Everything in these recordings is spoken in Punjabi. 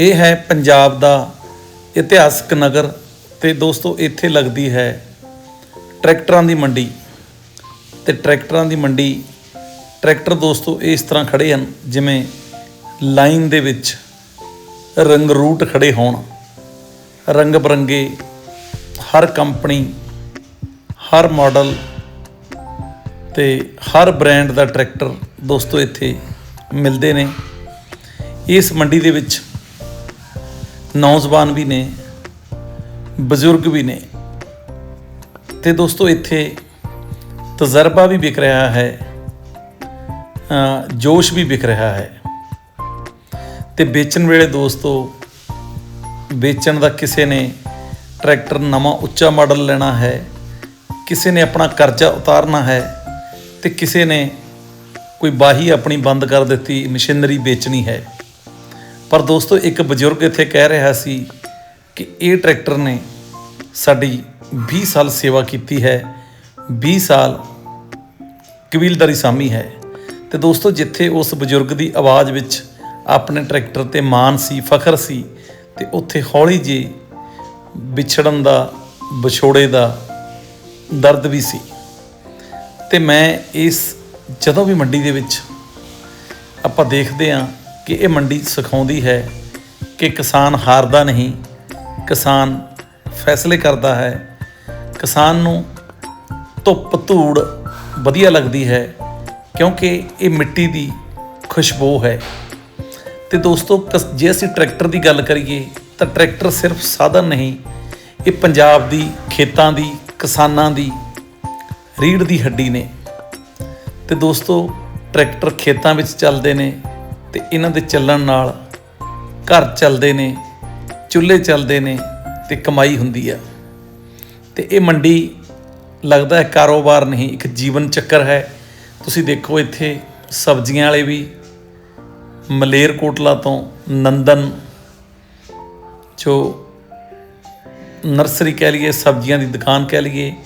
ਇਹ ਹੈ ਪੰਜਾਬ ਦਾ ਇਤਿਹਾਸਕ ਨਗਰ ਤੇ ਦੋਸਤੋ ਇੱਥੇ ਲੱਗਦੀ ਹੈ ਟਰੈਕਟਰਾਂ ਦੀ ਮੰਡੀ। ਤੇ ਟਰੈਕਟਰਾਂ ਦੀ ਮੰਡੀ, ਟਰੈਕਟਰ ਦੋਸਤੋ ਇਸ ਤਰ੍ਹਾਂ ਖੜੇ ਹਨ ਜਿਵੇਂ ਲਾਈਨ ਦੇ ਵਿੱਚ ਰੰਗ ਰੂਟ ਖੜੇ ਹੋਣ। ਰੰਗ ਬਰੰਗੇ, ਹਰ ਕੰਪਨੀ, ਹਰ ਮਾਡਲ ਤੇ ਹਰ ਬ੍ਰਾਂਡ ਦਾ ਟਰੈਕਟਰ ਦੋਸਤੋ ਇੱਥੇ ਮਿਲਦੇ ਨੇ। ਇਸ ਮੰਡੀ ਦੇ ਵਿੱਚ ਨੌਜਵਾਨ ਵੀ ਨੇ, ਬਜ਼ੁਰਗ ਵੀ ਨੇ। ਤੇ ਦੋਸਤੋ, ਇੱਥੇ ਤਜਰਬਾ ਵੀ ਵਿਕ ਰਿਹਾ ਹੈ ਜੋਸ਼ ਵੀ ਵਿਕ ਰਿਹਾ ਹੈ। ਤੇ ਵੇਚਣ ਵੇਲੇ ਦੋਸਤੋ, ਵੇਚਣ ਦਾ ਕਿਸੇ ਨੇ ਟਰੈਕਟਰ ਨਵਾਂ ਉੱਚਾ ਮਾਡਲ ਲੈਣਾ ਹੈ, ਕਿਸੇ ਨੇ ਆਪਣਾ ਕਰਜ਼ਾ ਉਤਾਰਨਾ ਹੈ, ਤੇ ਕਿਸੇ ਨੇ ਕੋਈ ਬਾਹੀ ਆਪਣੀ ਬੰਦ ਕਰ ਦਿੱਤੀ, ਮਸ਼ੀਨਰੀ ਵੇਚਣੀ ਹੈ। ਪਰ ਦੋਸਤੋ, ਇੱਕ ਬਜ਼ੁਰਗ ਇੱਥੇ ਕਹਿ ਰਿਹਾ ਸੀ ਕਿ ਇਹ ਟਰੈਕਟਰ ਨੇ ਸਾਡੀ 20 ਸਾਲ ਸੇਵਾ ਕੀਤੀ ਹੈ 20 ਸਾਲ ਕਬੀਲਦਾਰੀ ਸਾਮੀ ਹੈ। ਤੇ ਦੋਸਤੋ, ਜਿੱਥੇ ਉਸ ਬਜ਼ੁਰਗ ਦੀ ਆਵਾਜ਼ ਵਿੱਚ ਆਪਣੇ ਟਰੈਕਟਰ ਤੇ ਮਾਣ ਸੀ, ਫਖਰ ਸੀ, ਤੇ ਉੱਥੇ ਹੌਲੀ ਜੀ ਵਿਛੜਨ ਦਾ, ਵਿਛੋੜੇ ਦਾ ਦਰਦ ਵੀ ਸੀ। ਤੇ ਮੈਂ ਇਸ ਜਦੋਂ ਵੀ ਮੰਡੀ ਦੇ ਵਿੱਚ ਆਪਾਂ ਦੇਖਦੇ ਹਾਂ ਕਿ ਇਹ ਮੰਡੀ ਸਿਖਾਉਂਦੀ ਹੈ ਕਿ ਕਿਸਾਨ ਹਾਰਦਾ ਨਹੀਂ, ਕਿਸਾਨ ਫੈਸਲੇ ਕਰਦਾ ਹੈ, ਕਿਸਾਨ ਨੂੰ ਧੁੱਪ ਧੂੜ ਵਧੀਆ ਲੱਗਦੀ ਹੈ, ਕਿਉਂਕਿ ਇਹ ਮਿੱਟੀ ਦੀ ਖੁਸ਼ਬੂ ਹੈ। ਤੇ ਦੋਸਤੋ, ਕਸ- ਜੇ ਅਸੀਂ ਟਰੈਕਟਰ ਦੀ ਗੱਲ ਕਰੀਏ, ਤਾਂ ਟਰੈਕਟਰ ਸਿਰਫ ਸਾਧਨ ਨਹੀਂ, ਇਹ ਪੰਜਾਬ ਦੀ, ਖੇਤਾਂ ਦੀ, ਕਿਸਾਨਾਂ ਦੀ, ਰੀੜ ਦੀ ਹੱਡੀ ਨੇ। ਤੇ ਦੋਸਤੋ, ਟਰੈਕਟਰ ਖੇਤਾਂ ਵਿੱਚ ਚੱਲਦੇ ਨੇ ਤੇ ਇਹਨਾਂ ਦੇ ਚੱਲਣ ਨਾਲ ਘਰ ਚੱਲਦੇ ਨੇ, ਚੁੱਲ੍ਹੇ ਚੱਲਦੇ ਨੇ ਤੇ ਕਮਾਈ ਹੁੰਦੀ ਆ। ਤੇ ਇਹ ਮੰਡੀ ਲੱਗਦਾ ਹੈ ਕਾਰੋਬਾਰ ਨਹੀਂ, ਇੱਕ ਜੀਵਨ ਚੱਕਰ ਹੈ। ਤੁਸੀਂ ਦੇਖੋ ਇੱਥੇ ਸਬਜ਼ੀਆਂ ਵਾਲੇ ਵੀ ਮਲੇਰਕੋਟਲਾ ਤੋਂ ਨੰਦਨ, ਜੋ ਨਰਸਰੀ ਕਹਿ ਲਈਏ, ਸਬਜ਼ੀਆਂ ਦੀ ਦੁਕਾਨ ਕਹਿ ਲਈਏ,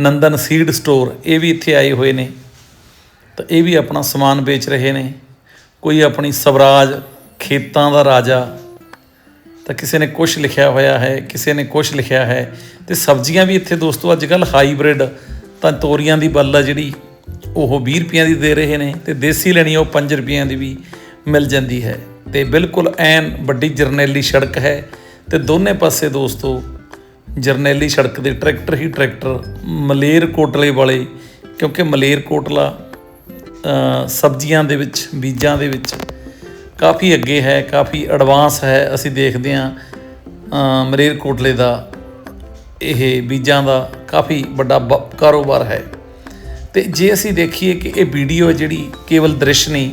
ਨੰਦਨ ਸੀਡ ਸਟੋਰ, ਇਹ ਵੀ ਇੱਥੇ ਆਏ ਹੋਏ ਨੇ। ਤਾਂ ਇਹ ਵੀ ਆਪਣਾ ਸਮਾਨ ਵੇਚ ਰਹੇ ਨੇ। ਕੋਈ ਆਪਣੀ ਸਵਰਾਜ ਖੇਤਾਂ ਦਾ ਰਾਜਾ, ਤਾਂ ਕਿਸੇ ਨੇ ਕੁਝ ਲਿਖਿਆ ਹੋਇਆ ਹੈ, ਕਿਸੇ ਨੇ ਕੁਝ ਲਿਖਿਆ ਹੈ, ਤੇ ਸਬਜ਼ੀਆਂ ਵੀ ਇੱਥੇ ਦੋਸਤੋ ਅੱਜ ਕੱਲ ਹਾਈਬ੍ਰਿਡ, ਤਾਂ ਤੋਰੀਆਂ ਦੀ ਬੱਲ ਆ ਜਿਹੜੀ, ਉਹ 20 ਰੁਪਈਆਂ ਦੀ ਦੇ ਰਹੇ ਨੇ, ਤੇ ਦੇਸੀ ਲੈਣੀ ਉਹ 5 ਰੁਪਈਆਂ ਦੀ ਵੀ ਮਿਲ ਜਾਂਦੀ ਹੈ। ਤੇ ਬਿਲਕੁਲ ਐਨ ਵੱਡੀ ਜਰਨੈਲੀ ਸੜਕ ਹੈ, ਤੇ ਦੋਨੇ ਪਾਸੇ ਦੋਸਤੋ ਜਰਨੈਲੀ ਸੜਕ ਦੇ ਟਰੈਕਟਰ ਹੀ ਟਰੈਕਟਰ ਮਲੇਰ ਕੋਟਲੇ ਵਾਲੇ, ਕਿਉਂਕਿ ਮਲੇਰ ਕੋਟਲਾ ਸਬਜ਼ੀਆਂ ਦੇ ਵਿੱਚ ਬੀਜਾਂ ਦੇ ਵਿੱਚ ਕਾਫੀ ਅੱਗੇ ਹੈ ਕਾਫੀ ਐਡਵਾਂਸ ਹੈ। ਅਸੀਂ ਦੇਖਦੇ ਹਾਂ ਅ, ਕੋਟਲੇ ਦਾ ਇਹ ਬੀਜਾਂ ਦਾ ਕਾਫੀ ਵੱਡਾ ਬ- ਕਾਰੋਬਾਰ ਹੈ। ਤੇ ਜੇ ਅਸੀਂ ਦੇਖੀਏ ਕਿ ਇਹ ਵੀਡੀਓ ਹੈ ਜਿਹੜੀ ਕੇਵਲ ਦ੍ਰਿਸ਼ ਨਹੀਂ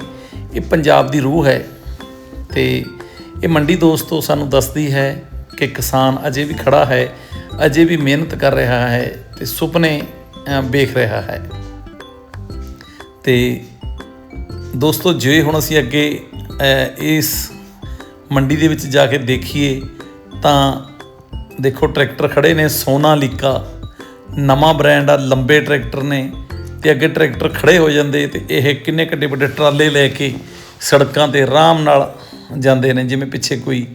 ਇਹ ਪੰਜਾਬ ਦੀ ਰੂਹ ਹੈ। ਤੇ ਇਹ ਮੰਡੀ ਦੋਸਤੋ ਸਾਨੂੰ ਦੱਸਦੀ ਹੈ ਕਿ ਕਿਸਾਨ ਅਜੇ ਵੀ ਖੜਾ ਹੈ ਅਜੇ ਵੀ ਮਿਹਨਤ ਕਰ ਰਿਹਾ ਹੈ ਤੇ ਸੁਪਨੇ ਵੇਖ ਰਿਹਾ ਹੈ। ਤੇ ਦੋਸਤੋ, ਜੇ ਹੁਣ ਅਸੀਂ ਅੱਗੇ ਇਸ ਮੰਡੀ ਦੇ ਵਿੱਚ ਜਾ ਕੇ ਦੇਖੀਏ, ਤਾਂ ਦੇਖੋ, ਟਰੈਕਟਰ ਖੜੇ ਨੇ ਸੋਨਾਲੀਕਾ ਨਵਾਂ ਬ੍ਰਾਂਡ ਆ, ਲੰਬੇ ਟਰੈਕਟਰ ਨੇ, ਤੇ ਅੱਗੇ ਟਰੈਕਟਰ ਖੜੇ ਹੋ ਜਾਂਦੇ, ਤੇ ਇਹ ਕਿੰਨੇ ਕੱਡੇ ਵੱਡੇ ਟਰਾਲੇ ਲੈ ਕੇ ਸੜਕਾਂ ਤੇ ਆਰਾਮ ਨਾਲ ਜਾਂਦੇ ਨੇ, ਜਿਵੇਂ ਪਿੱਛੇ ਕੋਈ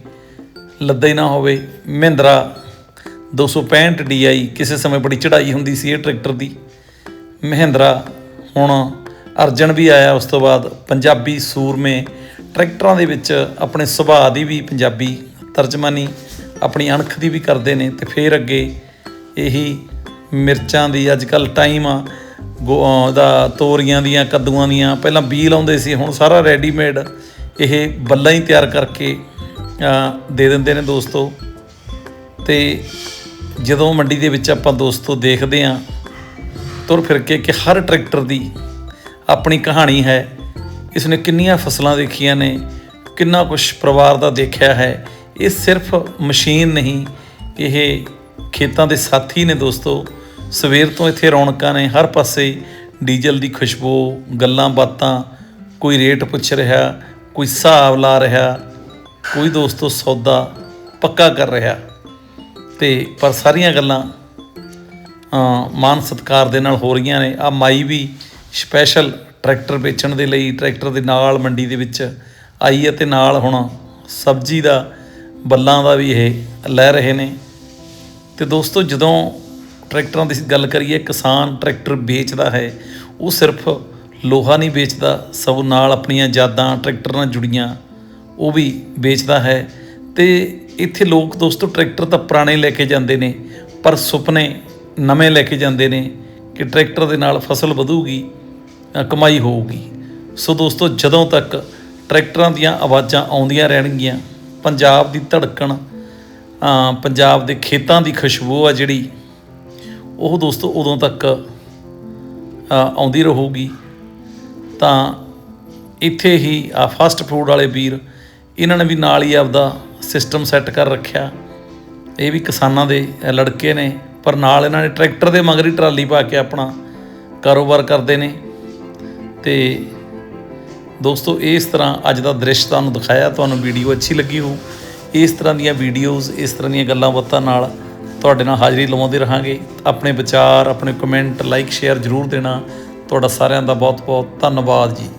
ਲੱਦਾ ਹੀ ਨਾ ਹੋਵੇ। ਮਹਿੰਦਰਾ 265 DI ਕਿਸੇ ਸਮੇਂ ਬੜੀ ਚੜਾਈ ਹੁੰਦੀ ਸੀ ਇਹ ਟਰੈਕਟਰ ਦੀ। ਮਹਿੰਦਰਾ ਹੁਣ ਅਰਜਨ ਵੀ ਆਇਆ ਉਸ ਤੋਂ ਬਾਅਦ ਪੰਜਾਬੀ ਸੂਰਮੇ ਟਰੈਕਟਰਾਂ ਦੇ ਵਿੱਚ ਆਪਣੇ ਸੁਭਾਅ ਦੀ ਵੀ ਪੰਜਾਬੀ ਤਰਜਮਾਨੀ, ਆਪਣੀ ਅਣਖ ਦੀ ਵੀ ਕਰਦੇ ਨੇ ਤੇ ਫਿਰ ਅੱਗੇ ਇਹੀ ਮਿਰਚਾਂ ਦੀ ਅੱਜ ਕੱਲ ਟਾਈਮ ਆ, ਗੋ- ਅਹ ਦਾ ਤੋਰੀਆਂ ਦੀਆਂ, ਕੱਦੂਆਂ ਦੀਆਂ, ਪਹਿਲਾਂ ਬੀ ਲਾਉਂਦੇ ਸੀ, ਹੁਣ ਸਾਰਾ ਰੈਡੀਮੇਡ ਇਹ ਬੱਲਾਂ ਹੀ ਤਿਆਰ ਕਰਕੇ ਦੇ ਦਿੰਦੇ ਨੇ ਦੋਸਤੋ। ਤੇ ਜਦੋਂ ਮੰਡੀ ਦੇ ਵਿੱਚ ਆਪਾਂ ਦੋਸਤੋ ਦੇਖਦੇ ਆਂ, ਤੁਰ ਫਿਰ ਕੇ ਕਿ ਹਰ ਟਰੈਕਟਰ ਦੀ ਆਪਣੀ ਕਹਾਣੀ ਹੈ। ਇਸ ਨੇ ਕਿੰਨੀਆਂ ਫਸਲਾਂ ਦੇਖੀਆਂ ਨੇ ਕਿੰਨਾ ਕੁਝ ਪਰਿਵਾਰ ਦਾ ਦੇਖਿਆ ਹੈ। ਇਹ ਸਿਰਫ ਮਸ਼ੀਨ ਨਹੀਂ ਇਹ ਖੇਤਾਂ ਦੇ ਸਾਥੀ ਨੇ ਦੋਸਤੋ। ਸਵੇਰ ਤੋਂ ਇੱਥੇ ਰੌਣਕਾਂ ਨੇ ਹਰ ਪਾਸੇ ਡੀਜ਼ਲ ਦੀ ਖੁਸ਼ਬੂ ਗੱਲਾਂ ਬਾਤਾਂ ਕੋਈ ਰੇਟ ਪੁੱਛ ਰਿਹਾ ਕੋਈ ਹਿਸਾਬ ਲਾ ਰਿਹਾ ਕੋਈ ਦੋਸਤੋ ਸੌਦਾ ਪੱਕਾ ਕਰ ਰਿਹਾ। ਤੇ ਪਰ ਸਾਰੀਆਂ ਗੱਲਾਂ ਅ, ਮਾਨ ਸਤਕਾਰ ਦੇ ਨਾਲ ਹੋ ਰਹੀਆਂ ਨੇ। ਆ ਮਾਈ ਵੀ ਸਪੈਸ਼ਲ ਟਰੈਕਟਰ ਵੇਚਣ ਦੇ ਲਈ ਟਰੈਕਟਰ ਦੇ ਨਾਲ ਮੰਡੀ ਦੇ ਵਿੱਚ ਆਈ ਅਤੇ ਨਾਲ ਹੁਣ ਸਬਜ਼ੀ ਦਾ, ਬੱਲਾਂ ਦਾ ਵੀ ਇਹ ਲੈ ਰਹੇ ਨੇ। ਤੇ ਦੋਸਤੋ, ਜਦੋਂ ਟਰੈਕਟਰਾਂ ਦੀ ਗੱਲ ਕਰੀਏ, ਕਿਸਾਨ ਟਰੈਕਟਰ ਵੇਚਦਾ ਹੈ, ਉਹ ਸਿਰਫ ਲੋਹਾ ਨਹੀਂ ਵੇਚਦਾ ਸਗੋਂ ਨਾਲ ਆਪਣੀਆਂ ਯਾਦਾਂ ਟਰੈਕਟਰ ਨਾਲ ਜੁੜੀਆਂ, ਉਹ ਵੀ ਵੇਚਦਾ ਹੈ। ਤੇ ਇੱਥੇ ਲੋਕ ਦੋਸਤੋ ਟਰੈਕਟਰ ਤਾਂ ਪੁਰਾਣੇ ਲੈ ਕੇ ਜਾਂਦੇ ਨੇ, ਪਰ ਸੁਪਨੇ ਨਵੇਂ ਲੈ ਕੇ ਜਾਂਦੇ ਨੇ ਕਿ ਟਰੈਕਟਰ ਦੇ ਨਾਲ ਫਸਲ ਵਧੂਗੀ। ਕਮਾਈ ਹੋਊਗੀ। ਸੋ ਦੋਸਤੋ, ਜਦੋਂ ਤੱਕ ਟਰੈਕਟਰਾਂ ਦੀਆਂ ਆਵਾਜ਼ਾਂ ਆਉਂਦੀਆਂ ਰਹਿਣਗੀਆਂ, ਪੰਜਾਬ ਦੀ ਧੜਕਣ ਪੰਜਾਬ ਦੇ ਖੇਤਾਂ ਦੀ ਖੁਸ਼ਬੂ ਆ ਜਿਹੜੀ, ਉਹ ਦੋਸਤੋ ਉਦੋਂ ਤੱਕ ਆਉਂਦੀ ਰਹੂਗੀ। ਤਾਂ ਇੱਥੇ ਹੀ ਆ ਫਾਸਟ ਫੂਡ ਵਾਲੇ ਵੀਰ, ਇਹਨਾਂ ਨੇ ਵੀ ਨਾਲ ਹੀ ਆਪਦਾ ਸਿਸਟਮ ਸੈੱਟ ਕਰ ਰੱਖਿਆ। ਇਹ ਵੀ ਕਿਸਾਨਾਂ ਦੇ ਲੜਕੇ ਨੇ, ਪਰ ਨਾਲ ਇਹਨਾਂ ਨੇ ਟਰੈਕਟਰ ਦੇ ਮਗਰ ਹੀ ਟਰਾਲੀ ਪਾ ਕੇ ਆਪਣਾ ਕਾਰੋਬਾਰ ਕਰਦੇ ਨੇ। ਤੇ ਦੋਸਤੋ, ਇਸ ਤਰ੍ਹਾਂ ਅੱਜ ਦਾ ਦ੍ਰਿਸ਼ ਤੁਹਾਨੂੰ ਦਿਖਾਇਆ, ਤੁਹਾਨੂੰ ਵੀਡੀਓ ਅੱਛੀ ਲੱਗੀ ਹੋ ਇਸ ਤਰ੍ਹਾਂ ਦੀਆਂ ਵੀਡੀਓਜ਼ ਇਸ ਤਰ੍ਹਾਂ ਦੀਆਂ ਗੱਲਾਂ ਬਾਤਾਂ ਨਾਲ ਤੁਹਾਡੇ ਨਾਲ ਹਾਜ਼ਰੀ ਲਵਾਉਂਦੇ ਰਹਾਂਗੇ। ਆਪਣੇ ਵਿਚਾਰ, ਆਪਣੇ ਕਮੈਂਟ ਲਾਈਕ ਸ਼ੇਅਰ ਜ਼ਰੂਰ ਦੇਣਾ। ਤੁਹਾਡਾ ਸਾਰਿਆਂ ਦਾ ਬਹੁਤ ਬਹੁਤ ਧੰਨਵਾਦ ਜੀ।